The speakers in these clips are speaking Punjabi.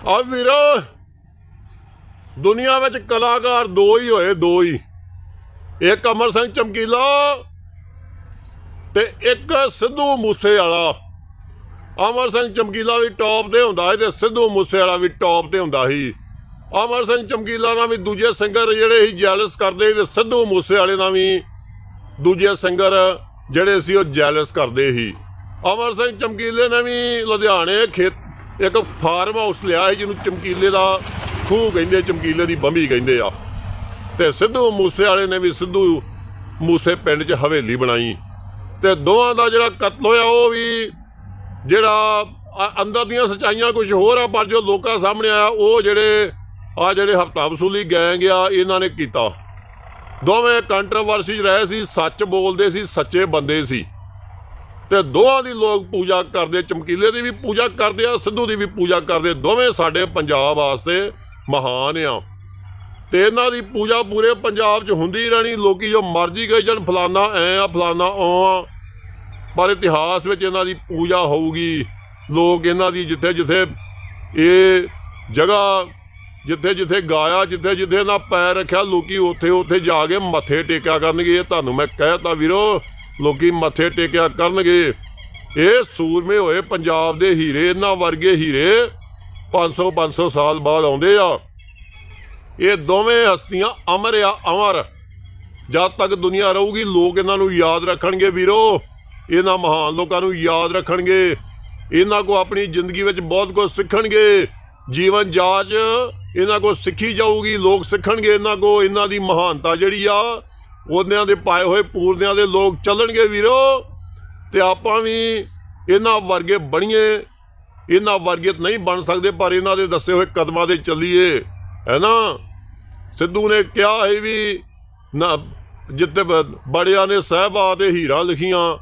ਆ ਵੀਰੋ, ਦੁਨੀਆ ਵਿੱਚ ਕਲਾਕਾਰ ਦੋ ਹੀ ਹੋਏ, ਦੋ ਹੀ। ਇੱਕ ਅਮਰ ਸਿੰਘ ਚਮਕੀਲਾ ਤੇ ਇੱਕ ਸਿੱਧੂ ਮੂਸੇ ਵਾਲਾ ਅਮਰ ਸਿੰਘ ਚਮਕੀਲਾ ਵੀ ਟੌਪ ਤੇ ਹੁੰਦਾ ਸੀ ਤੇ ਸਿੱਧੂ ਮੂਸੇ ਵਾਲਾ ਵੀ ਟੌਪ ਤੇ ਹੁੰਦਾ ਸੀ। ਅਮਰ ਸਿੰਘ ਚਮਕੀਲਾ ਨਾਲ ਵੀ ਦੂਜੇ ਸਿੰਗਰ ਜਿਹੜੇ ਸੀ ਜੈਲਸ ਕਰਦੇ ਸੀ ਤੇ ਸਿੱਧੂ ਮੂਸੇ ਵਾਲੇ ਨਾਲ ਵੀ ਦੂਜੇ ਸਿੰਗਰ ਜਿਹੜੇ ਸੀ ਉਹ ਜੈਲਸ ਕਰਦੇ ਸੀ। ਅਮਰ ਸਿੰਘ ਚਮਕੀਲੇ ਨੇ ਵੀ ਲੁਧਿਆਣੇ ਖੇਤ ਇੱਕ ਫਾਰਮ ਹਾਊਸ ਲਿਆ ਸੀ ਜਿਹਨੂੰ ਚਮਕੀਲੇ ਦਾ ਖੂਹ ਕਹਿੰਦੇ ਚਮਕੀਲੇ ਦੀ ਬੰਬੀ ਕਹਿੰਦੇ ਆ। ਤੇ ਸਿੱਧੂ ਮੂਸੇ ਵਾਲੇ ਨੇ ਵੀ ਸਿੱਧੂ ਮੂਸੇ ਪਿੰਡ 'ਚ ਹਵੇਲੀ ਬਣਾਈ। ਤੇ ਦੋਵਾਂ ਦਾ ਜਿਹੜਾ ਕਤਲ ਹੋਇਆ, ਉਹ ਵੀ ਜਿਹੜਾ ਅੰਦਰ ਦੀਆਂ ਸਚਾਈਆਂ ਕੁਝ ਹੋਰ ਆ, ਪਰ ਜੋ ਲੋਕਾਂ ਸਾਹਮਣੇ ਆਇਆ, ਉਹ ਜਿਹੜੇ ਆ ਜਿਹੜੇ ਹਫਤਾ ਵਸੂਲੀ ਗੈਂਗ ਆ, ਇਹਨਾਂ ਨੇ ਕੀਤਾ। ਦੋਵੇਂ ਕੰਟਰੋਵਰਸੀ 'ਚ ਰਹੇ ਸੀ, ਸੱਚ ਬੋਲਦੇ ਸੀ, ਸੱਚੇ ਬੰਦੇ ਸੀ। ਤੇ ਦੋਹਾਂ ਦੀ ਲੋਕ ਪੂਜਾ ਕਰਦੇ, ਚਮਕੀਲੇ ਦੀ ਵੀ ਪੂਜਾ ਕਰਦੇ ਆ, ਸਿੱਧੂ ਦੀ ਵੀ ਪੂਜਾ ਕਰਦੇ। ਦੋਵੇਂ ਸਾਡੇ ਪੰਜਾਬ ਵਾਸਤੇ ਮਹਾਨ ਆ। ਤੇ ਇਹਨਾਂ ਦੀ ਪੂਜਾ ਪੂਰੇ ਪੰਜਾਬ 'ਚ ਹੁੰਦੀ ਰਹਿਣੀ, ਲੋਕੀ ਜੋ ਮਰਜ਼ੀ ਗਏ ਜਣ ਫਲਾਨਾ ਐ ਆ, ਫਲਾਨਾ ਉਹ ਆ। ਪਰ ਇਤਿਹਾਸ ਵਿੱਚ ਇਹਨਾਂ ਦੀ ਪੂਜਾ ਹੋਊਗੀ। ਲੋਕ ਇਹਨਾਂ ਦੀ ਜਿੱਥੇ ਜਿੱਥੇ ਇਹ ਜਗ੍ਹਾ, ਜਿੱਥੇ ਜਿੱਥੇ ਗਾਇਆ, ਜਿੱਥੇ ਜਿੱਥੇ ਇਹਨਾਂ ਪੈਰ ਰੱਖਿਆ, ਲੋਕੀ ਉੱਥੇ ਉੱਥੇ ਜਾ ਕੇ ਮੱਥੇ ਟੇਕਿਆ ਕਰਨਗੇ, ਇਹ ਤੁਹਾਨੂੰ ਮੈਂ ਕਹਿਤਾ ਵੀਰੋ। ਲੋਕੀ ਮੱਥੇ ਟੇਕਿਆ ਕਰਨਗੇ। ਇਹ ਸੂਰਮੇ ਹੋਏ ਪੰਜਾਬ ਦੇ ਹੀਰੇ, ਇਹਨਾਂ ਵਰਗੇ ਹੀਰੇ 500 500 ਸਾਲ ਬਾਅਦ ਆਉਂਦੇ ਆ। ਇਹ ਦੋਵੇਂ ਹਸਤੀਆਂ ਅਮਰ ਆ ਅਮਰ। ਜਦ ਤੱਕ ਦੁਨੀਆ ਰਹੂਗੀ, ਲੋਕ ਇਹਨਾਂ ਨੂੰ ਯਾਦ ਰੱਖਣਗੇ ਵੀਰੋ। ਇਹਨਾਂ ਮਹਾਨ ਲੋਕਾਂ ਨੂੰ ਯਾਦ ਰੱਖਣਗੇ। ਇਹਨਾਂ ਕੋ ਆਪਣੀ ਜ਼ਿੰਦਗੀ ਵਿੱਚ ਬਹੁਤ ਕੁਝ ਸਿੱਖਣਗੇ। ਜੀਵਨ ਜਾਚ ਇਹਨਾਂ ਕੋ ਸਿੱਖੀ ਜਾਊਗੀ, ਲੋਕ ਸਿੱਖਣਗੇ ਇਹਨਾਂ ਕੋ। ਇਹਨਾਂ ਦੀ ਮਹਾਨਤਾ ਜਿਹੜੀ ਆ ਉਹਦਿਆਂ ਦੇ ਪਾਏ ਹੋਏ ਪੂਰਨਿਆਂ ਦੇ ਲੋਕ ਚੱਲਣਗੇ ਵੀਰੋ। ਤੇ ਆਪਾਂ ਵੀ ਇਹਨਾਂ ਵਰਗੇ ਬਣੀਏ। ਇਹਨਾਂ ਵਰਗੇ ਤਾਂ ਨਹੀਂ ਬਣ ਸਕਦੇ, ਪਰ ਇਹਨਾਂ ਦੇ ਦੱਸੇ ਹੋਏ ਕਦਮਾਂ ਦੇ ਚੱਲੀਏ। ਹੈ ਨਾ? ਸਿੱਧੂ ਨੇ ਕਿਹਾ ਹੈ ਵੀ ਨਾ ਜਿੱਤੇ ਬੜਿਆਂ ਨੇ ਸਹਿਬਾ ਤੇ ਹੀਰਾ ਲਿਖੀਆਂ।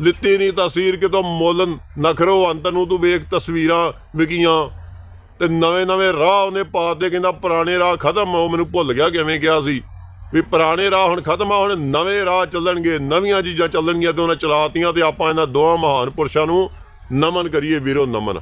ਲਿੱਤੀ ਨਹੀਂ ਤਸਵੀਰ ਕਿਤੋਂ ਮੁੱਲ ਨਖਰੋ ਅੰਤ ਨੂੰ ਤੂੰ ਵੇਖ ਤਸਵੀਰਾਂ ਵਿਕੀਆਂ। ਤੇ ਨਵੇਂ ਨਵੇਂ ਰਾਹ ਉਹਨੇ ਪਾ ਦੇ ਕਹਿੰਦਾ ਪੁਰਾਣੇ ਰਾਹ ਖਤਮ। ਹੋ ਮੈਨੂੰ ਭੁੱਲ ਗਿਆ ਕਿਵੇਂ ਕਿਹਾ ਸੀ। ਵੀ ਪੁਰਾਣੇ ਰਾਹ ਹੁਣ ਖਤਮ ਆ, ਹੁਣ ਨਵੇਂ ਰਾਹ ਚੱਲਣਗੇ, ਨਵੀਆਂ ਚੀਜ਼ਾਂ ਚੱਲਣਗੀਆਂ ਤੇ ਉਹਨਾਂ ਚਲਾਤੀਆਂ ਤੇ ਆਪਾਂ ਇਹਨਾਂ ਦੋਹਾਂ ਮਹਾਨ ਪੁਰਸ਼ਾਂ ਨੂੰ ਨਮਨ ਕਰੀਏ ਵੀਰੋ ਨਮਨ।